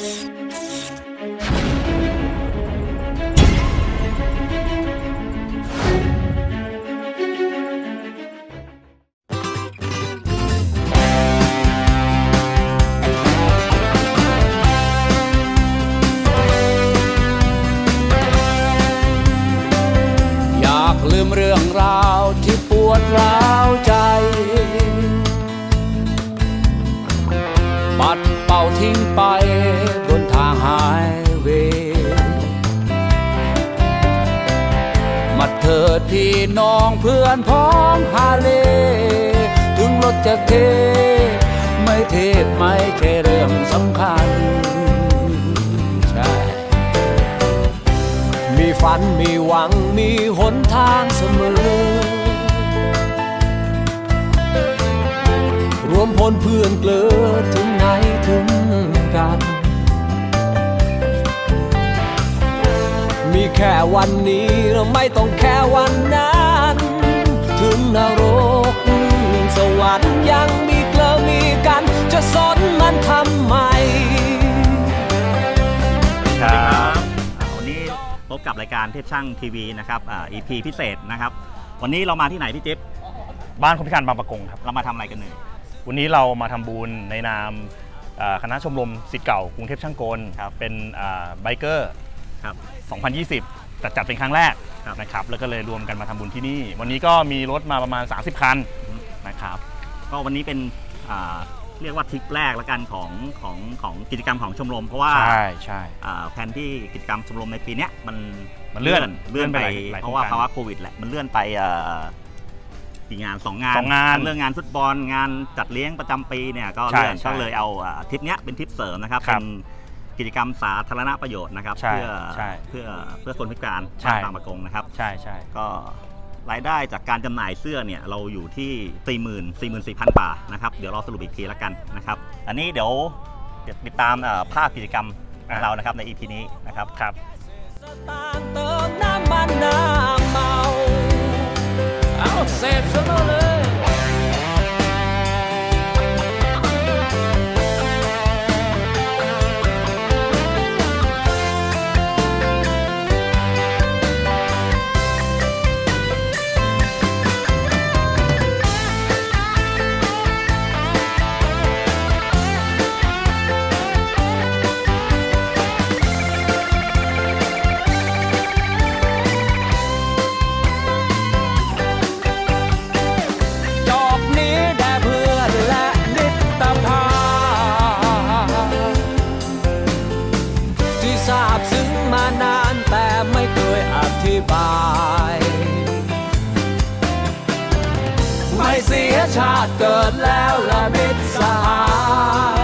Bye. น้องเพื่อนพ้องฮาเล ถึงรถจะเท ไม่เทศไม่ใช่เรื่องสำคัญ ใช่ มีฝันมีหวังมีหนทางเสมอ รวมพลเพื่อนเกลือถึงไหนถึง แค่วันนี้เราไม่ต้องแค่วันนั้นถึงนรกสวรรค์ยังมีเกลือมีกัน จะสนมันทำไมครับอ่าวันนี้พบกับรายการเทพช่างทีวีนะครับอ่า EP พิเศษนะครับ วันนี้เรามาที่ไหนพี่จิ๊บบ้านคนพิการบางประกงครับเรามาทำอะไรกันหนึ่งวันนี้เรามาทำบุญในนามเอ่อคณะชมรมสิทธิ์เก่ากรุงเทพช่างกลเป็นไบเกอร์ครับ 2020จัดจัดเป็นครั้งแรกครับนะครับแล้วก็เลยรวมกันมาทำบุญที่นี่ วันนี้ก็มีรถมาประมาณ 30 คันนะครับก็วันนี้เป็นอ่าเรียกว่าทริปแรกละกันของของของกิจกรรมของชมรม เพราะว่าใช่ใช่อ่าแผนที่กิจกรรมชมรมในปีเนี้ยมันมันเลื่อนเลื่อนไปเลื่อนไปหลายหลายเพราะว่าโครงการภาวะโควิดแหละมันเลื่อนไปเอ่อกี่งานสองงานสองงานทั้เรื่องงานฟุตบอลงานจัดเลี้ยงประจำปีเนี่ยก็ใช่เลื่อนใช่ก็เลยเอาอ่าทริปเนี้ยเป็นทริปเสริมนะครับครัเป็บน กิจกรรมสาธารณประโยชน์นะครับ ใช่เพื่อใช่เพื่อเพื่อคนพิการใช่บางประกงนะครับ ใช่ใช่ก็รายได้จากการจำหน่ายเสื้อเนี่ยเราอยู่ที่ 4 0 0 0 0 4 4 0 0 0 บาทนะครับเดี๋ยวเราสรุปอีกทีแล้วกันนะครับ อันนี้เดี๋ยวเดี๋ยวติดตามเอ่อภาพกิจกรรมของเรานะครับใน EP นี้นะครับครับ สตางค์เติมน้ำมันน้ำเมา เอาเสพซะเลย ที่ทราบซึ้งมานานแต่ไม่เคยอธิบาย ไม่เสียชาติเกิดแล้วละมิตรสหาย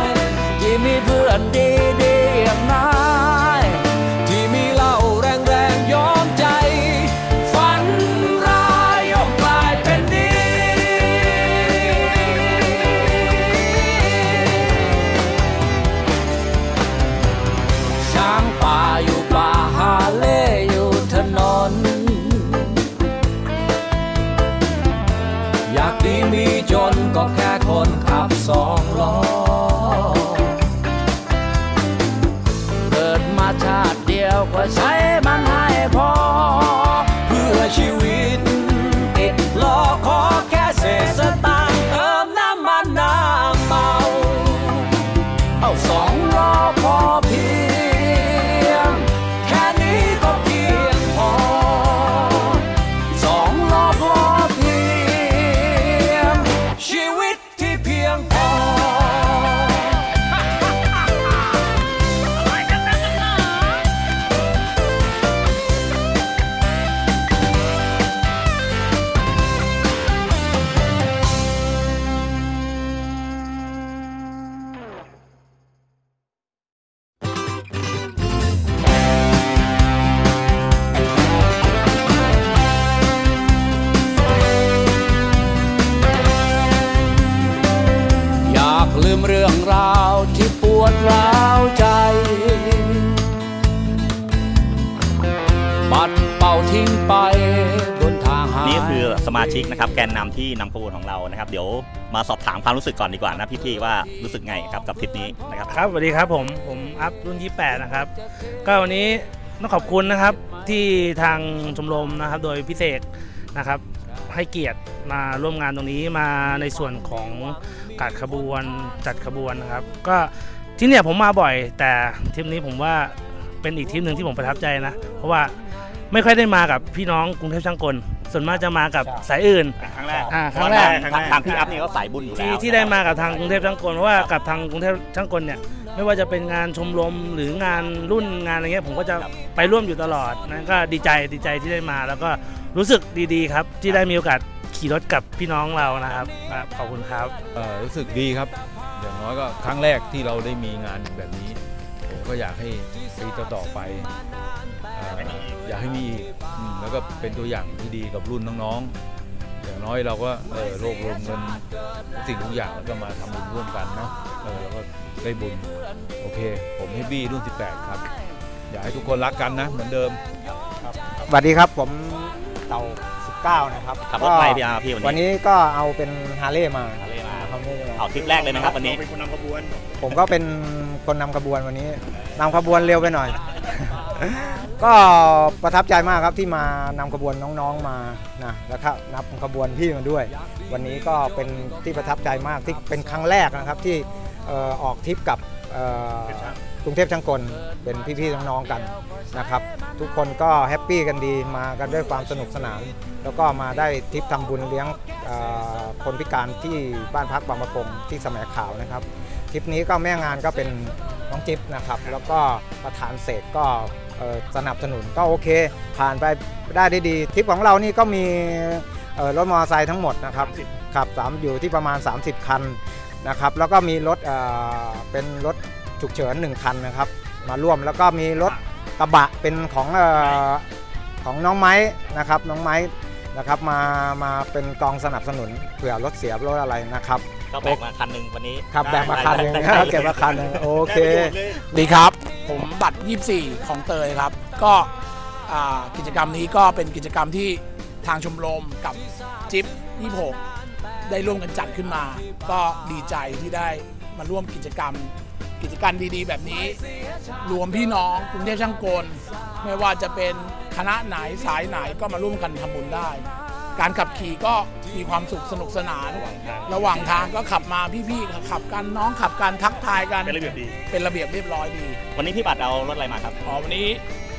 ชิกนะครับแกนนำที่นำขบวนของเรานะครับ เดี๋ยวมาสอบถามความรู้สึกก่อนดีกว่านะพี่ๆว่ารู้สึกไงครับกับทริปนี้นะครับครับสวัสดีครับผมผมอัพรุ่นที่ 8 นะครับ ก็วันนี้ต้องขอบคุณนะครับที่ทางชมรมนะครับ โดยพิเศษนะครับให้เกียรติมาร่วมงานตรงนี้มาในส่วนของการขบวนจัดขบวนนะครับ ก็ที่เนี่ยผมมาบ่อย แต่ทริปนี้ผมว่าเป็นอีกทริปหนึ่งที่ผมประทับใจนะ เพราะว่าไม่ค่อยได้มากับพี่น้องกรุงเทพช่างกล ส่วนมากจะมากับสายอื่น ครั้งแรก อ่าครั้งแรกทางทางพี่อัพนี่เขาสายบุญอยู่แล้ที่วที่ได้มากับทางกรุงเทพช่างกลเพราะว่ากับทางกรุงเทพช่างกลเนี่ยไม่ว่าจะเป็นงานชมรมหรืองานรุ่นงานอะไรเงี้ยผมก็จะไปร่วมอยู่ตลอดนั่นก็ดีใจดีใจที่ได้มา แล้วก็รู้สึกดีๆครับ ที่ได้มีโอกาสขี่รถกับพี่น้องเรานะครับครับขอบคุณครับ เอ่อรู้สึกดีครับ อย่างน้อยก็ครั้งแรกที่เราได้มีงานแบบนี้ ผมก็อยากให้ปีต่อๆไปเอ่ออยากให้มีอีกอืม แล้วก็เป็นตัวอย่างที่ดีกับรุ่นน้องๆ อย่างน้อยเราก็เออรวบรวมเงินทุกสิ่งทุกอย่างแล้วก็มาทำบุญร่วมกันเนาะเออแล้วก็ได้บุญโอเค ผมให้บี้รุ่น 18 ครับ อยากให้ทุกคนรักกันนะเหมือนเดิม สวัสดีครับผมเต่า 19 นะครับขับรถไปพี่อาพี่วัวันนนี้นี้ก็เอาเป็นฮาร์เลย์มาฮาร์เลย์มาครับนี่เอาทริปแรกเลยไหมครับวันนี้ ผมก็เป็นคนนำขบวนวันนี้นำขบวนเร็วไปหน่อย ก็ประทับใจมากครับที่มานำขบวนน้องๆมานะแล้วก็นับขบวนพี่มาด้วย วันนี้ก็เป็นที่ประทับใจมากที่เป็นครั้งแรกนะครับที่เอ่อออกทริปกับเอ่อกรุงเทพช่างกลเป็นพี่ๆน้องๆกันนะครับ ทุกคนก็แฮปปี้กันดีมากันด้วยความสนุกสนาน แล้วก็มาได้ทริปทำบุญเลี้ยงเอ่อคนพิการที่บ้านพักบางประกงที่สมัยข่าวนะครับ ทริปนี้ก็แม่งานก็เป็นน้องจิ๊บนะครับ แล้วก็ประธานเสกก็ สนับสนุนก็โอเค ผ่านไปได้ได้ดีทริปของเรานี่ก็มีเอ่อรถมอเตอร์ไซค์ทั้งหมดนะครับขับสามอยู่ที่ประมาณ 30 คันนะครับแล้วก็มีรถเอ่อเป็นรถฉุกเฉิน1คันนะครับ มาร่วมแล้วก็มีรถกระบะเป็นของเอ่อของน้องไม้นะครับน้องไม้นะครับมามาเป็นกองสนับสนุนเผื่อรถเสียรถอะไรนะครับก็แบกมาคันหนึ่งวันนี้ครับแบกมาคันหนึงได้ได้ได้เก็บมาคันหนึงโอเคดีครับ ผมบัตร 24 ของเตยครับ ก็กิจกรรมนี้ก็เป็นกิจกรรมที่ทางชมรมกับจิ๊บ26 ได้ร่วมกันจัดขึ้นมา ก็ดีใจที่ได้มาร่วมกิจกรรม กิจกรรมดีๆ แบบนี้ รวมพี่น้องกรุงเทพช่างกล ไม่ว่าจะเป็นคณะไหนสายไหนก็มาร่วมกันทำบุญได้ การขับขี่ก็มีความสุขสนุกสนาน ระหว่างทางก็ขับมาพี่ๆขับกันน้องขับกันทักทายกัน เป็นระเบียบดี เป็นระเบียบเรียบร้อยดี วันนี้พี่บัตรเอารถอะไรมาครับ อ๋อวันนี้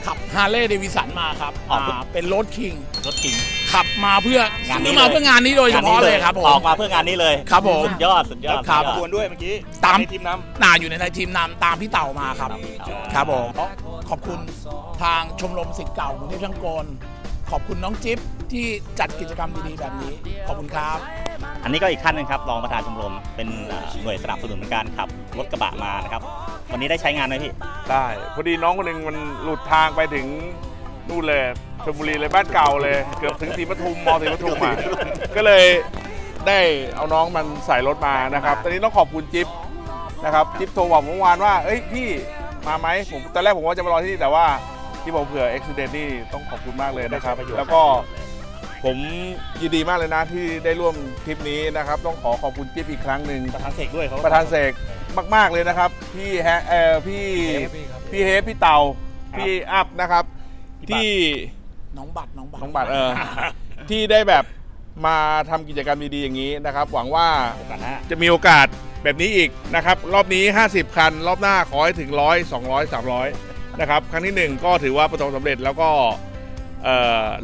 ขับฮาร์เลย์เดวิสันมาครับอ๋ออ่าเป็นรถคิง รถจริง ขับมาเพื่องานนี้ซื้อมาเลย เพื่องานนี้โดยเฉพาะเลยครับผมออกมาเพื่องานนี้เลยครับผมสุดยอดสุดยอดครับ สุดยอดวนด้วยเมื่อกี้ตาม ในทีมน้ำนาอยู่ในทีมนำตามพี่เต่ามาครับ ครับผมขอบคุณทางชมรมสิทธิ์เก่ากรุงเทพช่างกลขอบคุณน้องจิ๊บ ที่จัดกิจกรรมดีๆแบบนี้ ขอบคุณครับ อันนี้ก็อีกท่านหนึงครับรองประธานชมรมเป็นเอ่อหน่วยสนับสนุนเหมือนกันขับรถกระบะมานะครับ วันนี้ได้ใช้งานไหมพี่ ได้พอดีน้องคนหนึ่งมันหลุดทางไปถึงนู่นเลยชลบุรีเลยบ้านเก่าเลย เกือบถึงศรีปทุมมอศรีปทุมอะก็เลยได้เอาน้องมันใส่รถมานะครับ ตอนนี้ต้องขอบคุณจิ๊บนะครับจิ๊บโทรบอกเมื่อวานว่าเอ้ยพี่มาไหมผมตอนแรกผมว่าจะมารอที่นี่แต่ว่าที่ผมเผื่ออุบิเหตุนี่ต้องขอบคุณมากเลยนะครับแล้วก็ ผมยินดีมากเลยนะที่ได้ร่วมทริปนี้นะครับ ต้องขอขอบคุณจิ๊บอีกครั้งหนึ่งประธานเสกด้วยเขาประธานเสกมากๆเลยนะครับ พี่แฮะเอ่อพี่พี่เฮฟพี่เตาพี่อัพนะครับ ที่น้องบัตรน้องบัตรน้องบัตรเออที่ได้แบบมาทำกิจกรรมดีๆอย่างนี้นะครับ หวังว่าจะมีโอกาสแบบนี้อีกนะครับ รอบนี้ 50 คัน รอบหน้าขอให้ถึง 100 200 300 นะครับ ครั้งที่ 1 ก็ถือว่าประสบความสำเร็จแล้วก็เอ่อ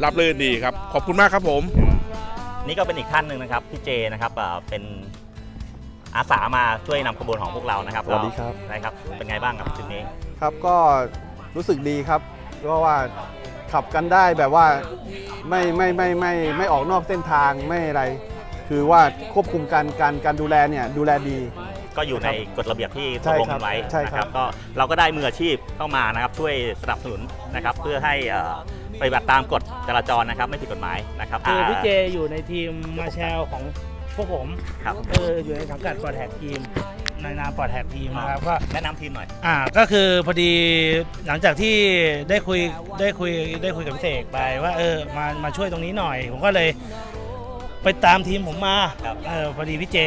รับรื่นดีครับ ขอบคุณมากครับผม นี่ก็เป็นอีกท่านหนึ่งนะครับพี่เจนะครับอ่าเป็นอาสามาช่วยนำขบวนของพวกเรานะครับสวัสดีครับได้ครับ เป็นไงบ้างครับชุดนี้ ครับก็รู้สึกดีครับ เพราะว่าขับกันได้แบบว่าไม่ไม่ไม่ไม่ไม่ออกนอกเส้นทางไม่อะไร คือว่าควบคุมการการการดูแลเนี่ยดูแลดี ก็อยู่ในกฎระเบียบที่ตใช่กลงครักับนไว้ใช่นะคครัรับ บก็เราก็ได้มืออาชีพเข้ามานะครับช่วยสนับสนุนนะครับเพื่อให้เอ่อ ปฏิบัติตามกฎจราจรนะครับ ไม่ผิดกฎหมายนะครับคือพี่เจาอยู่ในทีมมาแชลของพวกผมครับเอออยู่ในสังกัดปอดแท็กทีม ในนามปอดแท็กทีมนะครับก็แนะนำทีมหน่อย อ่าก็คือพอดีหลังจากที่ได้คุยได้คุยได้คุยกับพี่เสกไปว่าเออมามาช่วยตรงนี้หน่อย ผมก็เลยไปตามทีมผมมาครับเออพอดีพี่เจ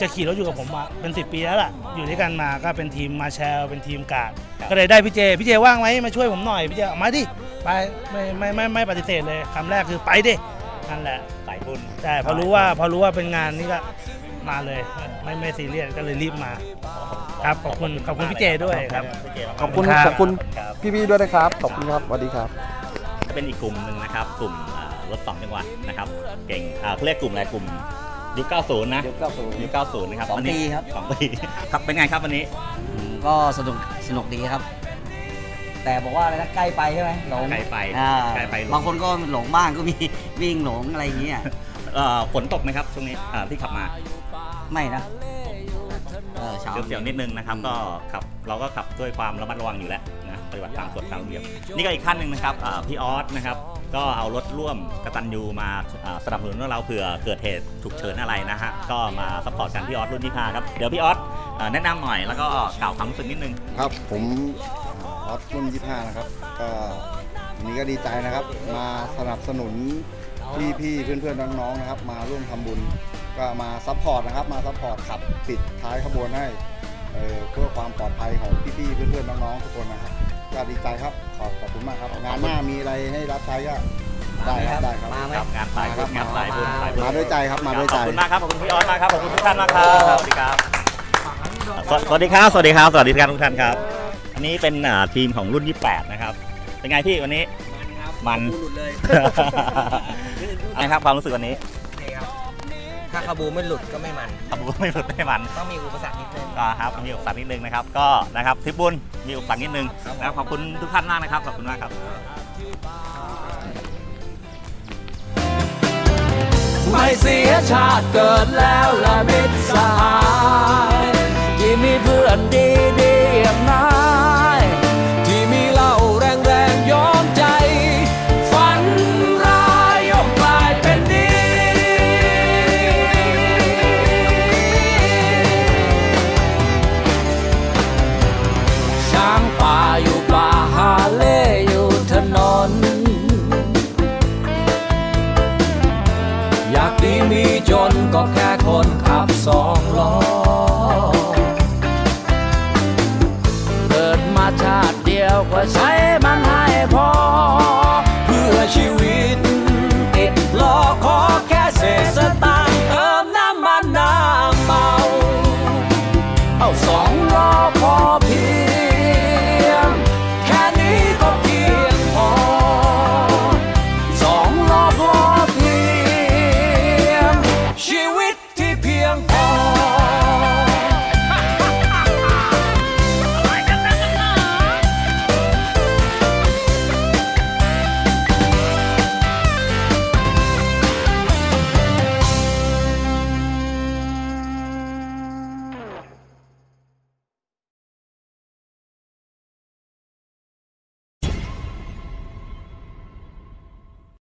จะขี่รถอยู่กับผมมาเป็น10ปีแล้วล่ะ อยู่ด้วยกันมาก็เป็นทีมมาแชลเป็นทีมกาดก็เลยได้พี่เจพี่เจว่างไหมมาช่วยผมหน่อยพี่เจเอามาดิ ไปไม่ไม่ไม่ไม่ปฏิเสธเลยคำแรกคือไปดินั่นแหละสายบุญใช่พอรู้ว่าพอรู้ว่าเป็นงานนี้ก็มาเลยไม่ไม่ซีเรียสก็เลยรีบมา ครับขอบคุณขอบคุณพี่เจด้วยครับ พี่เจมากขอบคุณครับขอบคุณครับพี่ๆด้วยนะครับขอบคุณครับสวัสดีครับ จะเป็นอีกกลุ่มหนึ่งนะครับ กลุ่มอ่ารถสองจังหวะนะครับ เก่งอ่าเขาเรียกกลุ่มอะไรกลุ่มยุค90 นะยุคเก้าศูนย์ยุค90นะครับสองวันนี้ปีครับ สองปี ครับเป็นไงครับวันนี้ ก็สนุกสนุกดีครับ แต่บอกว่าอะไรนะใกล้ไปใช่ไหมหลงไกลไปอ่าไกลไปหลงบางคนก็หลงบ้างก็มี วิ่งหลงอะไรอย่างเงี้ยเอ่อฝนตกไหมครับช่วงนี้อ่าที่ขับมาไม่นะเออเช้า เสียวๆนิดนึงนะครับ ก็ขับเราก็ขับด้วยความระมัดระวังอยู่แล้วนะปฏิบัติตามกฎตามระเบียบนี่ก็อีกขั้นหนึ่งนะครับอ่าพี่ออสนะครับ ก็เอารถร่วมกตันยูมาอ่าสนับสนุนเราเผื่อเกิดเหตุฉุกเฉินอะไรนะฮะก็มาซัพพอร์ตกันพี่ออสรุ่นที่5ครับเดี๋ยวพี่ออสอ่าแนะนำหน่อยแล้วก็กล่าวความรู้สึกนิดนึง ครับผม ออสรุ่น25 นะครับ ก็วันนี้ก็ดีใจนะครับ มาสนับสนุนพี่พี่ๆเพื่อนเพื่อนๆน้องๆนะครับ มาร่วมทำบุญก็มาซัพพอร์ตนะครับ มาซัพพอร์ตขับปิดท้ายขบวนให้เอ่อเพื่อความปลอดภัยของพี่พี่ๆเพื่อนเพื่อนๆน้องๆทุกคนนะครับก็ดีใจครับขอบขอบคุณมากครับ งานหน้ามีอะไรให้รับใช้ก็ได้ครับได้ครับมาไหมครับงานสายบุญงานสายบุญสายบุญมาด้วยใจครับมาด้วยขใจอบคุณมากครับขอบคุณพี่ออสมากครับขอบคุณทุกท่านมากครับสวัสดีครับสวสวัสดีครับ สวัสดีครับ สวัสดีครับทุกท่านครับ อันนี้เป็นอ่าทีมของรุ่น 28 นะครับ เป็นไงพี่วันนี้ มันหลุดเลยนะครับความรู้สึกวันนี้ถ้าขบูไม่หลุดก็ไม่มันขับบุญไม่หลุดไม่มันต้องมีอุปสรรคนิดนึงก็ครับมีอุปสรรคนิดนึงนะครับ ก็นะครับทริปบุญมีอุปสรรคนิดนึงนะครับขอบคุณทุกท่านมากนะครับขอบคุณมากครับไม่เสียชาติเกิดแล้วละมิตรสหายที่มีเพื่อนดีดีๆอย่างนา ก็ใช้มันให้พอ เพื่อชีวิต